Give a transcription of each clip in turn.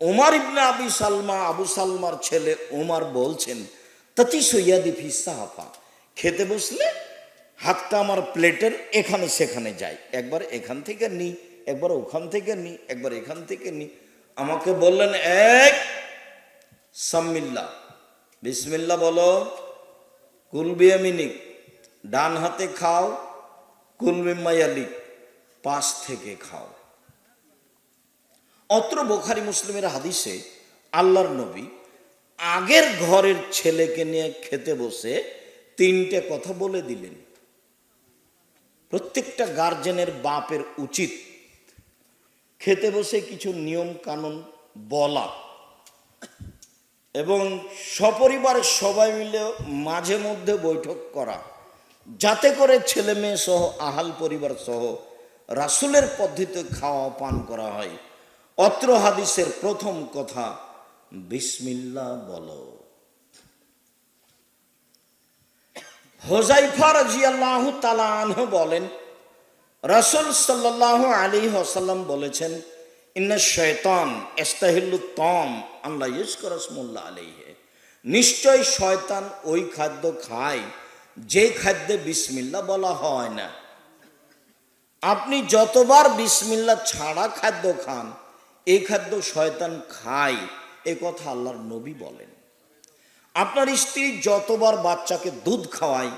ওমার ইবনে আবি সালমা, আবু সালমার ছেলে ওমার বলছেন, তাতি সৈয়াদি ফিসাহাফা খেতে বসলে হাতটা আমার প্লেটের এখানে সেখানে যায়। একবার এখান থেকে নি, একবার ওখান থেকে নি, একবার এখান থেকে নি। আমাকে বললেন, এক, সাম্মিল্লা। বিসমিল্লা বলো। কুলবিয়ামিনিক ডান হাতে খাও। কুলবিমায়ালিক পাশ থেকে খাও। অত্র বোখারি মুসলিমের হাদিসে আল্লাহর নবী আগের ঘরের ছেলেকে নিয়ে খেতে বসে তিনটে কথা বলে দিলেন। প্রত্যেকটা গার্জেনের বাপের উচিত খেতে বসে কিছু নিয়ম কানুন বলা এবং সপরিবারের সবাই মিলে মাঝে মধ্যে বৈঠক করা, যাতে করে ছেলে মেয়ে সহ, আহাল পরিবার সহ রাসুলের পদ্ধতিতে খাওয়া পান করা হয়। অত্র হাদিসের প্রথম কথা বিসমিল্লা বলো। হোজাইফা রাজিয়াল্লাহ তালাহ বলেন, রাসুল সাল্লাহ আলী হাসাল্লাম বলেছেন, ইন্না শয়তান এস্তাহিল্লু তম আল্লাহ ইউস্কর রসমুল্লাহ আলিহে নিশ্চয় শয়তান ওই খাদ্য খায়, যে খাদ্যে বিসমিল্লা বলা হয় না। আপনি যতবার বিসমিল্লা ছাড়া খাদ্য খান এই খাদ্য শয়তান খায়, এ কথা আল্লাহর নবী বলেন। আপনার স্ত্রী যতবার বাচ্চাকে দুধ খাওয়ায়,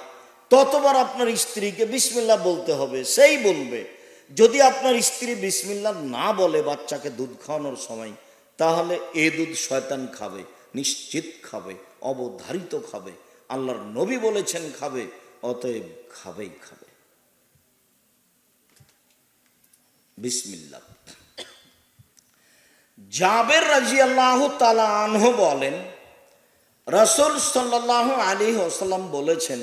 ততবার আপনার স্ত্রীকে বিসমিল্লা বলতে হবে, সেই বলবে, যদি আপনার স্ত্রী বিসমিল্লা না বলে বাচ্চাকে দুধ খাওয়ানোর সময়, তাহলে এ দুধ শয়তান খাবে, নিশ্চিত খাবে, অবধারিত খাবে, আল্লাহর নবী বলেছেন খাবে, অতএব খাবেই খাবে। বিসমিল্লা জাবের রাজি আল্লাহ তালা আনহ বলেন, রসুল সাল্লাহ আলী ওসাল্লাম বলেছেন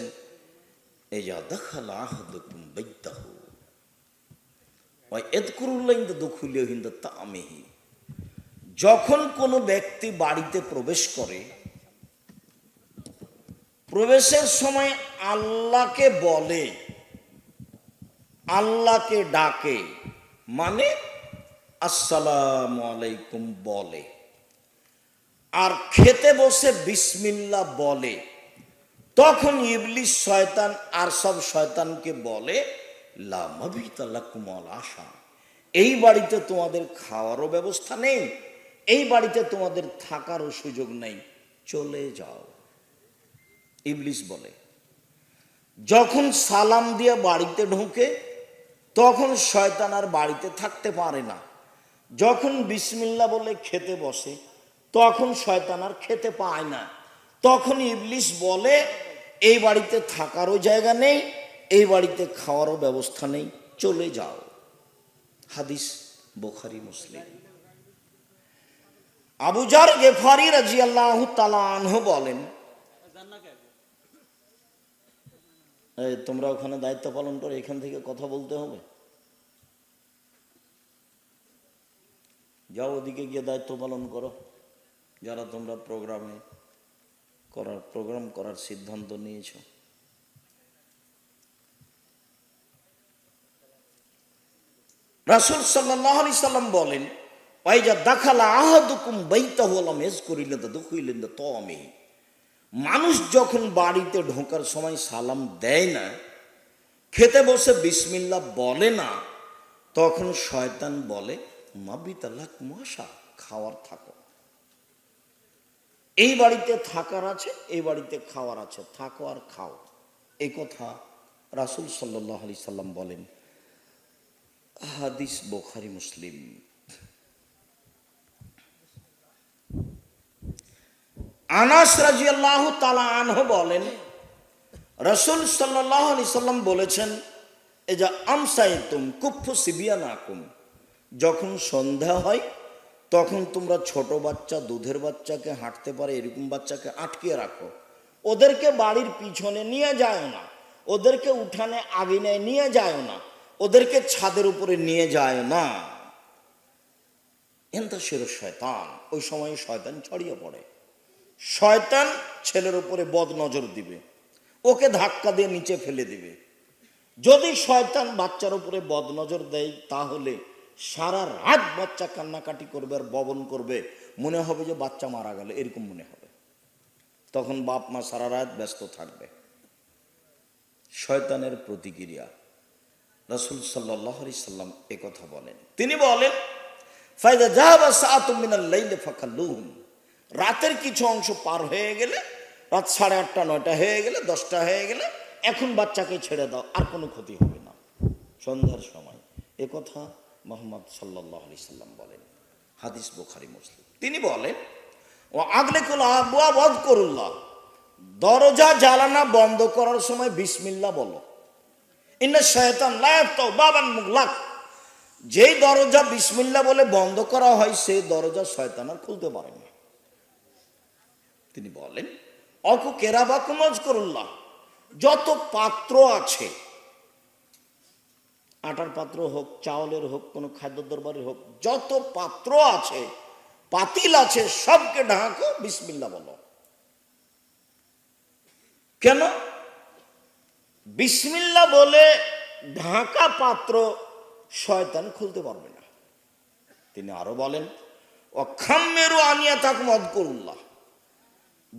যখন কোনো ব্যক্তি বাড়িতে প্রবেশ করে, প্রবেশের সময় আল্লাহকে বলে, আল্লাহকে ডাকে মানে আসসালামু আলাইকুম বলে। আর খেতে বসে বিসমিল্লা বলে। তখন ইবলিশ শয়তান আর সব শয়তানকে বলে লামাবিতাল্লাকুমল আশা। এই বাড়িতে তোমাদের খাওয়ারও ব্যবস্থা নেই, এই বাড়িতে তোমাদের থাকারও সুযোগ নেই। চলে যাও। ইবলিশ বলে। যখন সালাম দিয়ে বাড়িতে ঢোকে, তখন শয়তান আর বাড়িতে থাকতে পারে না। যখন বিসমিল্লা বলে খেতে বসে, তখন শয়তান আর খেতে পায় না। তখন ইবলিশ বলে, এই বাড়িতে থাকারও জায়গা নেই, এই বাড়িতে খাওয়ারও ব্যবস্থা নেই, চলে যাও। হাদিস বোখারি, মুসলিম। আবুজার গেফারি রাজি আল্লাহ বলেন তোমরা ওখানে দায়িত্ব পালন করে এখান থেকে কথা বলতে হবে? যাও ওদিকে গিয়ে দায়িত্ব পালন করো। যারা তোমরা প্রোগ্রামে করার প্রোগ্রাম করার সিদ্ধান্ত নিয়েছ। রাসুল সাল্লাহ আলি সাল্লাম বলেন, ওয়াইজা দাখালা আহাদুকুম বাইতা হলাম এজ করিলেন তো দুঃখিলেন তো আমি মানুষ যখন বাড়িতে ঢোকার সময় সালাম দেয় না, খেতে বসে বিসমিল্লা বলে না, তখন শয়তান বলে মশা, খাওয়ার থাকো। এই বাড়িতে থাকার আছে, এই বাড়িতে খাওয়ার আছে। থাকো আর খাও। কথা রাসুল সাল্লাহ আলি সাল্লাম বলেন, হাদিস বোখারি, মুসলিম। আনাস রাজি আল্লাহ তালা আনহ বলেন, রসুল সাল্লাহ আলি সাল্লাম বলেছেন এ যা আমসাইতুম কুফু সিবিয়া যখন সন্ধ্যা হয়, তখন তোমরা ছোট বাচ্চা, দুধের বাচ্চাকে হাঁটতে পারে, এরকম বাচ্চাকে আটকিয়ে রাখো। ওদেরকে বাড়ির পিছনে নিয়ে যায় না। ওদেরকে উঠানে আগুনে নিয়ে যায় না। ওদেরকে ছাদের উপরে নিয়ে যায় না। এনতা সের শয়তান। ওই সময় শয়তান ছড়িয়ে পড়ে। শয়তান ছেলের উপরে বদ নজর দিবে। ওকে ধাক্কা দিয়ে নিচে ফেলে দিবে। যদি শয়তান বাচ্চার উপরে বদ নজর দেয়, তাহলে সারা রাত বাচ্চা কান্নাকাটি করবে আর ববন করবে। মনে হবে যে বাচ্চা মারা গেল, এরকম মনে হবে। তখন বাপ মা সারা রাত ব্যস্ত থাকবে। শয়তানের প্রতিক্রিয়া। রাসুল সাল্লাহ সাল্লাম কথা বলেন। তিনি বলেন ফায়দা জাহাবা সাতুমিনাল্লাইলে ফাঁকাল্লুহুম রাতের কিছু অংশ পার হয়ে গেলে, রাত সাড়ে আটটা, নয়টা হয়ে গেলে, দশটা হয়ে গেলে, এখন বাচ্চাকে ছেড়ে দাও, আর কোনো ক্ষতি হবে না। সন্ধ্যার সময়। এ কথা মোহাম্মদ সাল্লাহ আলি সাল্লাম বলেন, হাদিস বুখারি, মুসলিম। তিনি বলেন ও আগলে কোন আবুয়া বধ করুল্লাহ দরজা জ্বালানা বন্ধ করার সময় বিসমিল্লা বলো। ইন্না শয়তান যেই দরজা বিসমিল্লা বলে বন্ধ করা হয়, সেই দরজা শয়তান আর খুলতে পারে না। তিনি বলেন, অকু কেরাবাকু মজকরুল্লাহ যত পাত্র আছে আটার পাত্র হোক, চাউলের হোক, কোনো খাদ্য দরবারের হোক, যত পাত্র আছে, পাতিল আছে, সবকে ঢাকো বিসমিল্লা বলো। কেন? বিসমিল্লা বলে ঢাকা পাত্র শয়তান খুলতে পারবে না। তিনি আরও বলেন অক্ষাম্যেরও আনিয়া থাক মদকুল্লাহ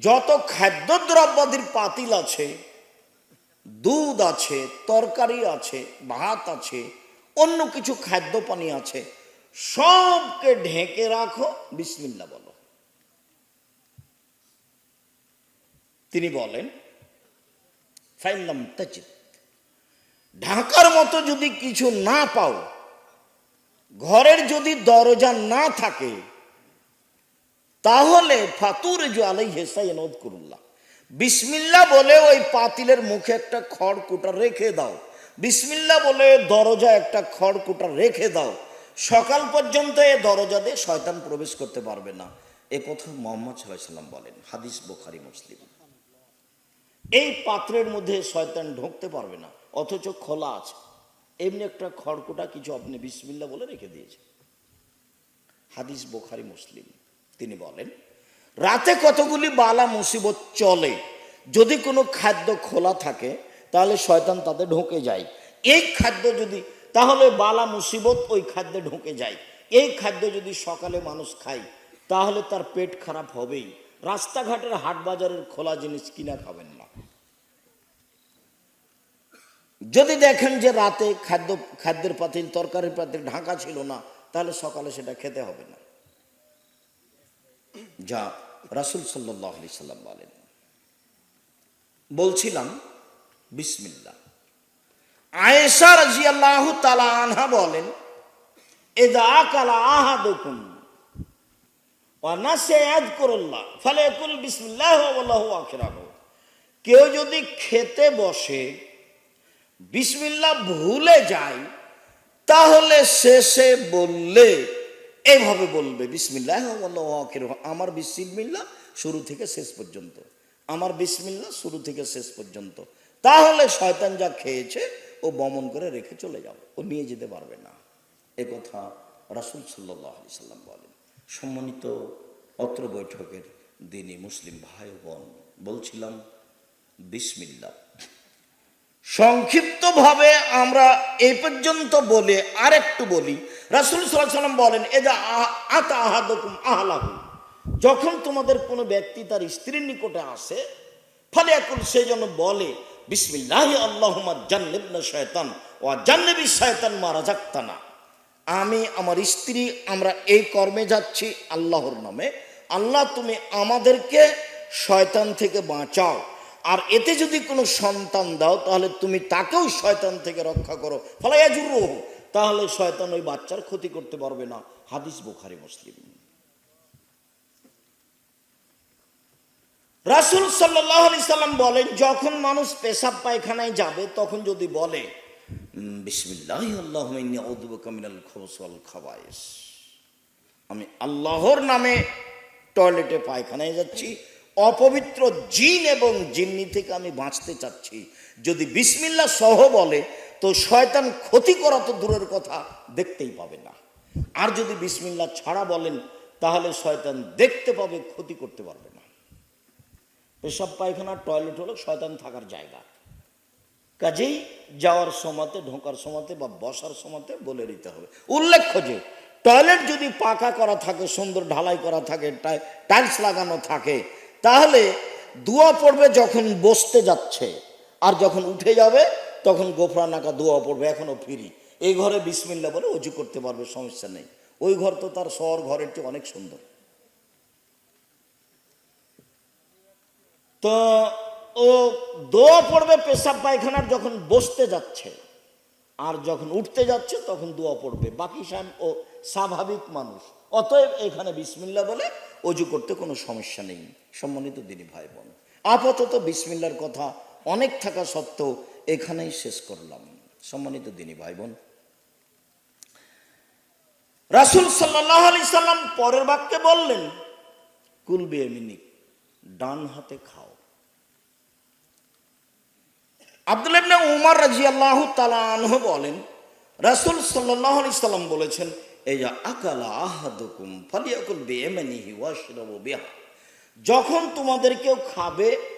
যত খাদ্য খাদ্যদ্রব্যাদির পাতিল আছে দুধ আছে, তরকারি আছে, ভাত আছে, অন্য কিছু খাদ্য পানি আছে, সবকে ঢেকে রাখো বিসমিল্লা বলো। তিনি বলেন ফাইলাম তাজিদ। ঢাকার মতো যদি কিছু না পাও, ঘরের যদি দরজা না থাকে, তাহলে ফাতুর যে আলাই হেসাই নদ করুল্লাহ বিসমিল্লা বলে ওই পাতিলের মুখে একটা খড় কুটা রেখে দাও। বিসমিল্লা বলে দরজা একটা খড় কুটা রেখে দাও। সকাল পর্যন্ত এ দরজা দিয়ে শয়তান প্রবেশ করতে পারবে না। এ কথা মোহাম্মদ সাল্লাম বলেন, হাদিস বোখারি, মুসলিম। এই পাত্রের মধ্যে শয়তান ঢুকতে পারবে না, অথচ খোলা আছে। এমনি একটা খড়কুটা কিছু আপনি বিসমিল্লা বলে রেখে দিয়েছে হাদিস বোখারি, মুসলিম। তিনি বলেন রাতে কতগুলি বালা মুসিবত চলে, যদি কোনো খাদ্য খোলা থাকে, তাহলে শয়তান তাতে ঢুকে যায়। এই খাদ্য যদি, তাহলে বালা মুসিবত ওই খাদ্যে ঢুকে যায়। এই খাদ্য যদি সকালে মানুষ খায়, তাহলে তার পেট খারাপ হবেই। রাস্তাঘাটের হাট বাজারের খোলা জিনিস কিনা খাবেন না। যদি দেখেন যে রাতে খাদ্য, খাদ্যের পাতিল, তরকারির পাতিল ঢাকা ছিল না, তাহলে সকালে সেটা খেতে হবে না। যা রাসুল সাল্লাহ আলি সাল্লাম বলেন, বলছিলাম বিসমিল্লা আয়েশা রাজি আল্লাহ তালা আনহা বলেন এদা আকালা আহা দেখুন অনাসে আদ করল্লাহ ফলে একুল বিসমিল্লাহ আখেরাহ। কেউ যদি খেতে বসে বিসমিল্লা ভুলে যায়, তাহলে শেষে বললে এইভাবে বলবে, বিসমিল্লাহ আমার বিসমিল্লা শুরু থেকে শেষ পর্যন্ত। আমার বিসমিল্লা শুরু থেকে শেষ পর্যন্ত। তাহলে শয়তান যা খেয়েছে, ও বমন করে রেখে চলে যাবে ও নিয়ে যেতে পারবে না। এ কথা রাসুল সাল্লাম বলেন। সম্মানিত অত্র বৈঠকের দিনই মুসলিম ভাই বোন, বলছিলাম বিসমিল্লা সংক্ষিপ্তভাবে আমরা এই পর্যন্ত বলে আরেকটু বলি রাসুল সাল্লাম বলেন এ যা আতা আহাদকুম আহলাহু। যখন তোমাদের কোনো ব্যক্তি তার স্ত্রীর নিকটে আসে, ফলে এখন সে যেন বলে, বিসমিল্লাহ আল্লাহমা জান্নেবনা শয়তান ও জান্নেবি শয়তান মারা যাক্তানা আমি আমার স্ত্রী, আমরা এই কর্মে যাচ্ছি আল্লাহর নামে। আল্লাহ, তুমি আমাদেরকে শয়তান থেকে বাঁচাও। আর এতে যদি কোনো সন্তান দাও, তাহলে তুমি তাকেও শয়তান থেকে রক্ষা করো। ফলে এজুর তাহলে শয়তান ওই বাচ্চার ক্ষতি করতে পারবে না। হাদিস বুখারি, মুসলিম। রাসুল সাল্লাহ আলি সাল্লাম বলেন, যখন মানুষ পেশাব পায়খানায় যাবে, তখন যদি বলে আল্লাহ খাবায়েস। আমি আল্লাহর নামে টয়লেটে পায়খানায় যাচ্ছি, অপবিত্র জিন এবং জিন্নি থেকে আমি বাঁচতে চাচ্ছি। যদি বিসমিল্লা সহ বলে তো শয়তান ক্ষতি করা তো দূরের কথা দেখতেই পাবে না। আর যদি বিসমিল্লা ছাড়া বলেন, তাহলে শয়তান দেখতে পাবে, ক্ষতি করতে পারবে না। পেশাব, পায়খানা, টয়লেট হলো শয়তান থাকার জায়গা। কাজেই যাওয়ার সময়তে, ঢোকার সময়তে বা বসার সময়তে বলে দিতে হবে। উল্লেখ্য যে, টয়লেট যদি পাকা করা থাকে, সুন্দর ঢালাই করা থাকে টাইলস লাগানো থাকে, তাহলে দোয়া পড়বে যখন বসতে যাচ্ছে, আর যখন উঠে যাবে তখন গোফরা নাকা দোয়া পড়বে, এখনও ফিরি। এই ঘরে বিসমিল্লা বলে উঁচু করতে পারবে, সমস্যা নেই। ওই ঘর তো তার শহর ঘরের চেয়ে অনেক সুন্দর। তো ও দোয়া পড়বে পেশাব পায়খানার যখন বসতে যাচ্ছে, আর যখন উঠতে যাচ্ছে তখন দোয়া পড়বে। বাকি ও স্বাভাবিক মানুষ। অতএব এখানে বিসমিল্লা বলে অজু করতে কোনো সমস্যা নেই। সম্মানিত দিদি ভাই বোন আপাতত বিসমিল্লার কথা অনেক থাকা সত্ত্বেও এখানেই শেষ করলাম। সম্মানিত দিনী ভাই বোন রাসুল সাল্লাহ আলি সাল্লাম পরের বাক্যে বললেন কুলবে এমিনিক ডান হাতে খাও। আব্দুল উমর তাআলা আনহু বলেন, রাসূল সাল্লাল্লাহু আলাইহি সাল্লাম বলেছেন এই যে আকালা আহাদুকুম যখন তোমাদের কেউ খাবে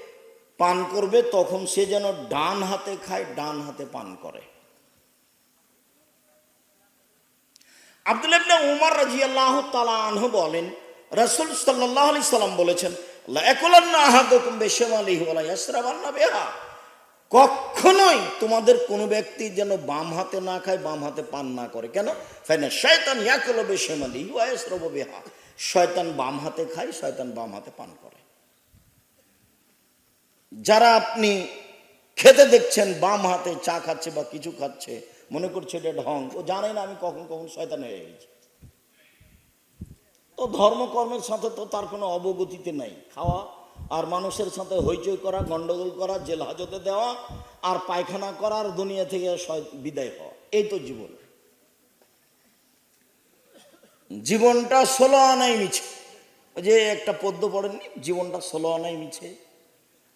পান করবে, তখন সে যেন ডান হাতে খায়, ডান হাতে পান করে। আব্দুল ইবনে উমর রাদিয়াল্লাহু তাআলা আনহু বলেন, রাসূল সাল্লাল্লাহু আলাইহি সাল্লাম বলেছেন কখনোই তোমাদের কোনো ব্যক্তি যেন বাম হাতে না খায়, বাম হাতে পান না করে। কেন? শয়তান বাম হাতে খায়, শয়তান বাম হাতে পান করে। যারা আপনি খেতে দেখছেন, বাম হাতে চা খাচ্ছে বা কিছু খাচ্ছে, মনে করছে এটা ঢং, ও জানে না আমি কখন কখন শয়তান হয়ে গেছি। তো ধর্মকর্মের সাথে তো তার কোনো অবগতিতে নাই। খাওয়া আর মানুষের সাথে হইচই করা, গন্ডগোল করা, জেল হাজতে দেওয়া আর পায়খানা করার দুনিয়া থেকে বিদায় হওয়া, এই তো জীবন। জীবনটা ষোলো আনাই মিছে। যে একটা পদ্য পড়েননি? জীবনটা ষোলো আনাই মিছে।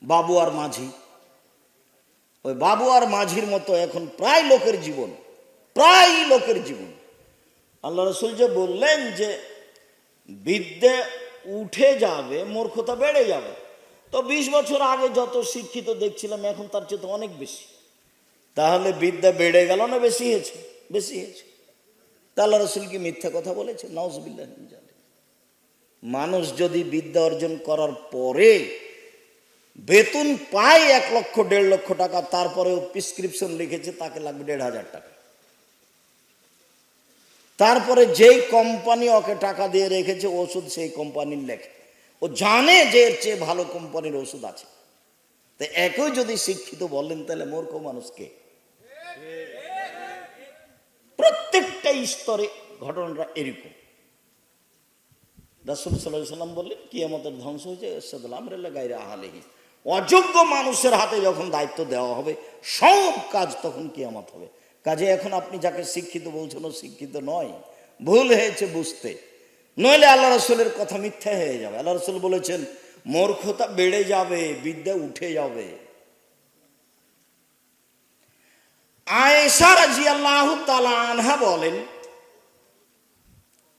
বাবু আর মাঝি। ওই বাবু আর মাঝির মতো এখন প্রায় লোকের জীবন, প্রায় লোকের জীবন। আল্লাহ রসুল যে বললেন যে, বিদ্যে উঠে যাবে, মূর্খতা বেড়ে যাবে। তো বিশ বছর আগে যত শিক্ষিত দেখছিলাম, এখন তার চেয়ে তো অনেক বেশি। তাহলে বিদ্যা বেড়ে গেল না বেশি হয়েছে? বেশি হয়েছে। তা আল্লাহ রসুল কি মিথ্যা কথা বলেছে? নওয়াজবিল্লাহ মানুষ যদি বিদ্যা অর্জন করার পরে বেতন পায় এক লক্ষ, দেড় লক্ষ টাকা, তারপরেও প্রিসক্রিপশন লিখেছে তাকে লাগবে দেড় হাজার টাকা। তারপরে যেই কোম্পানি ওকে টাকা দিয়ে রেখেছে, ওষুধ সেই কোম্পানির লেখে। ও জানে যে এর চেয়ে ভালো কোম্পানির ওষুধ আছে। তো একই যদি শিক্ষিত বলেন, তাহলে মূর্খ মানুষকে প্রত্যেকটা স্তরে ঘটনাটা এরকম। রাসুল সাল্লাহ সাল্লাম বললেন কি আমাদের ধ্বংস হয়েছে, এরশাদুল আমরেল্লা গাইরে আহালেহি অযোগ্য মানুষের হাতে যখন দায়িত্ব দেওয়া হবে, সব কাজ তখন কিয়ামত হবে। কাজে এখন আপনি যাকে শিক্ষিত বলছেন শিক্ষিত নয়, ভুল হয়েছে বুঝতে। নইলে আল্লাহ রসুলের কথা মিথ্যা হয়ে যাবে। আল্লাহ রসুল বলেছেন, মূর্খতা বেড়ে যাবে, বিদ্যা উঠে যাবে। আয়েশা রাজিয়াল্লাহু তাআলা আনহা বলেন,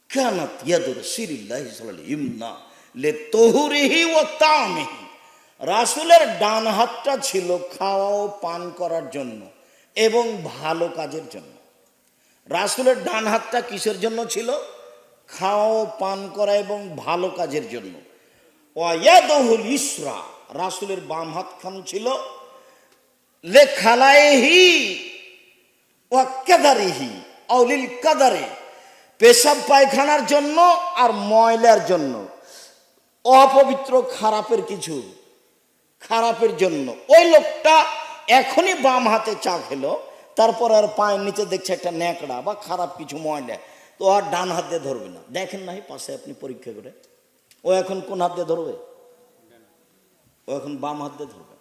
কানাত ইয়াদু রাসূলিল্লাহি সাল্লাল্লাহু ইমনা লে তহুরিহি ওয়া তামিহি। রাসূলের ডান হাতটা ছিল খাওয়া ও পান করার জন্য এবং ভালো কাজের জন্য। রাসূলের ডান হাতটা কিসের জন্য ছিল? খাওয়া ও পান করা এবং ভালো কাজের জন্য। ওয়াদহুল ইসরা, রাসূলের বাম হাতখান ছিল লে খালাইহি ওয়া আউলিল কাদারে, পেশাব পায়খানার জন্য আর ময়লার জন্য। অপবিত্র খারাপের কিছু খারাপের জন্য। ওই লোকটা এখনই বাম হাতে চা খেলো, তারপর আর পায়ের নিচে দেখছে একটা ন্যাকড়া বা খারাপ কিছু ময়লা। তো আর ডান হাত দিয়ে ধরবে না। দেখেন নাই পাশে আপনি পরীক্ষা করে। ও এখন কোন হাত দিয়ে ধরবে? ও এখন বাম হাত দিয়ে ধরবে।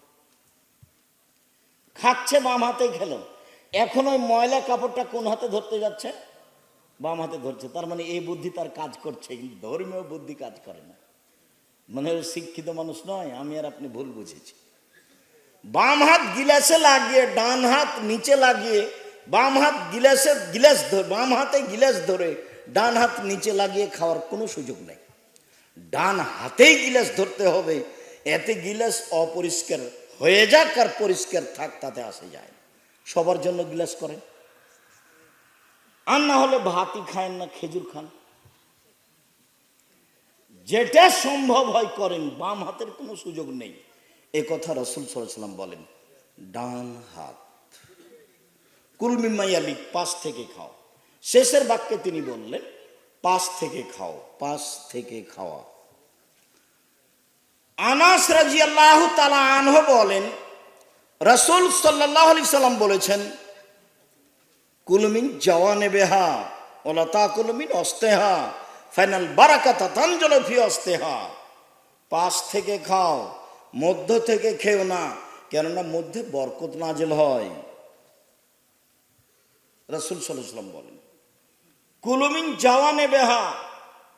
খাচ্ছে, বাম হাতে খেলো। এখন ওই ময়লা কাপড়টা কোন হাতে ধরতে যাচ্ছে? বাম হাতে ধরছে। তার মানে এই বুদ্ধি তার কাজ করছে। কিন্তু ধর্মীয় বুদ্ধি কাজ করে না। মানে শিক্ষিত মানুষ নয়, আমি আর আপনি ভুল বুঝেছি। বাম হাত গিলাসে লাগিয়ে, ডান হাত নিচে লাগিয়ে, বাম হাত গিলাসে গিলাস ধরে বাম হাতে গিলাস ধরে, ডান হাত নিচে লাগিয়ে খাওয়ার কোনো সুযোগ নেই। ডান হাতেই গিলাস ধরতে হবে, এতে গিলাস অপরিষ্কার হয়ে যাক আর পরিষ্কার থাক, তাতে আসে যায় সবার জন্য গিলাস করে আর না হলে ভাতই খায়েন না, খেজুর খান। যেটা সম্ভব হয় করেন, বাম হাতের কোনো সুযোগ নেই। এ কথা রসুল সাল্লাম বলেন, ডান হাত। কুলমিমাইয়ালি পাশ থেকে খাও। শেষের বাক্যে তিনি বললেন, পাশ থেকে খাও, পাশ থেকে খাওয়া। আনাস রাজি আল্লাহ তালা আনহ বলেন, রসুল সাল্লাহ আলি সাল্লাম বলেছেন কুলমিন জওয়ানে বেহা ওলতা কুলমিন অস্তেহা ফাইনাল বারাকাতা তাঞ্জল ফি অস্তেহা পাশ থেকে খাও, মধ্য থেকে খেও না, কেননা মধ্যে বরকত নাজেল হয়। রসুল সাল্লাম বলেন কুলমিন জওয়ানে বেহা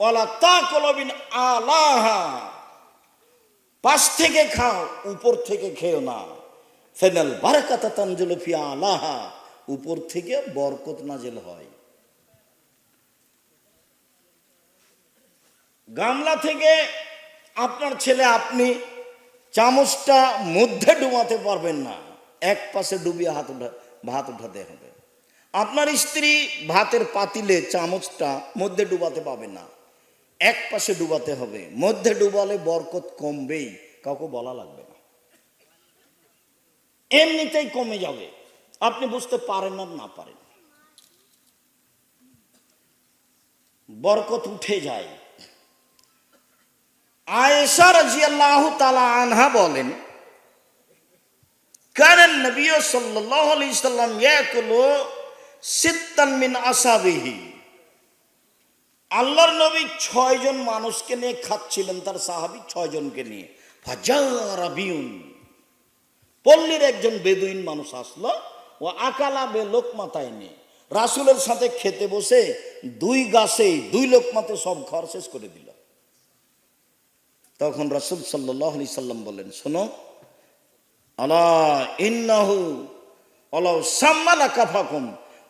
ওলা তা কলমিন আলাহা। পাশ থেকে খাও, উপর থেকে খেও না। ফেনাল বারাকাতা তানজুল ফি আলাহা, উপর থেকে বরকত নাজেল হয়। গামলা থেকে আপনার ছেলে আপনি চামচটা মধ্যে ডুবাতে পারবেন না। এক পাশে ডুবিয়ে হাত উঠা ভাত উঠাতে হবে। আপনার স্ত্রী ভাতের পাতিলে চামচটা মধ্যে ডুবাতে পাবে না। এক পাশে ডুবাতে হবে। মধ্যে ডুবালে বরকত কমবেই। কাউকে বলা লাগবে না। এমনিতেই কমে যাবে। আপনি বুঝতে পারেন আর না পারেন। বরকত উঠে যায়। আয়েশা রাজিয়াল্লাহু তাআলা আনহা বলেন কারণ নবী সাল্লাল্লাহু আলাইহি সাল্লাম ইয়াকুলু সিত্তান মিন আসাবিহি। আল্লাহর নবী ছয়জন মানুষকে নিয়ে খাচ্ছিলেন, তার সাহাবী ছয়জনকে নিয়ে। ফাজারাবিউন, পল্লীর একজন বেদুইন মানুষ আসলো, ও আকালা বে লোকমাতায় নিয়ে। রাসুলের সাথে খেতে বসে দুই গাছে দুই লোকমাতে সব ঘর শেষ করে দিল। তখন রসুল সাল্লাহ আলি সাল্লাম বললেন, শোনো, আলা ইন্নাহু অলাউ সাম্মালা কাফাকুম,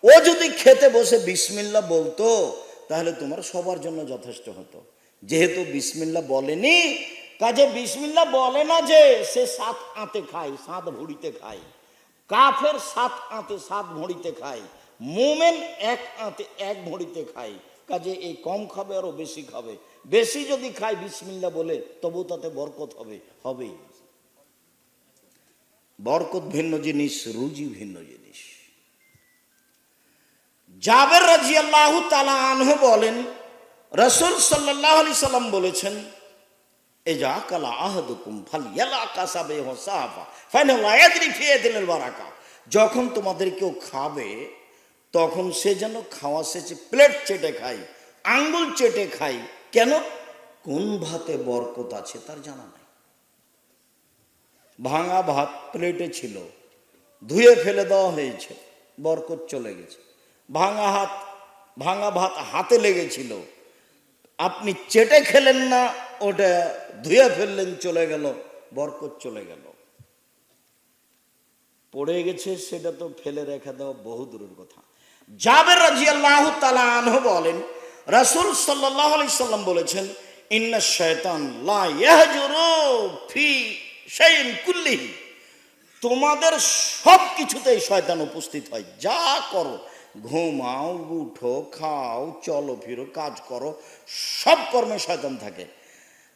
ও যদি খেতে বসে বিসমিল্লা বলতো, তাহলে তোমার সবার জন্য যথেষ্ট হতো। যেহেতু বিসমিল্লা বলেনি, কাজে বিসমিল্লা বলে না যে সে সাত আঁতে খায়, সাত ভুড়িতে খায়। কাফের সাত আঁতে, সাত ভুঁড়িতে খায়। মোমেন এক আঁতে, এক ভুঁড়িতে খায়। কাজে এই কম খাবে, আরও বেশি খাবে। বেশি যদি খায় বিসমিল্লা বলে তবু তাতে বরকত হবে, হবেই। বরকত ভিন্ন জিনিস, রুজি ভিন্ন জিনিস। জাবের রাজি আল্লাহ তালা আনহ বলেন, রসুল সাল্লাহ আলি সাল্লাম বলেছেন, এজা কালা আহদুকুম ফাল ইয়ালা কাসাবে হো সাহাফা ফাইনাল আয়াদরি ফিয়ে দিলেন বারাকা। যখন তোমাদের কেউ খাবে, তখন সে যেন খাওয়া শেষে প্লেট চেটে খায়, আঙ্গুল চেটে খায় কেন? কোন ভাতে বরকত আছে তার জানা নাই। ভাঙা ভাত প্লেটে ছিল, ধুয়ে ফেলে দেওয়া হয়েছে, বরকত চলে গেছে। ভাঙা হাত, ভাঙা ভাত হাতে লেগেছিল, আপনি চেটে খেলেন না, ওটা ধুয়ে ফেললেন, চলে গেল, বরকত চলে গেল। পড়ে গেছে, সেটা তো ফেলে রেখে দেওয়া বহু দূরের কথা। জাবের রাজি আল্লাহ আনহু বলেন রাসুল সাল্লাহ আলি সাল্লাম বলেছেন, ইন্না শয়তান তোমাদের সব কিছুতেই শয়তান উপস্থিত হয়। যা করো, ঘুমাও, উঠো, খাও, চলো, ফিরো, কাজ করো, সব কর্মে শয়তান থাকে।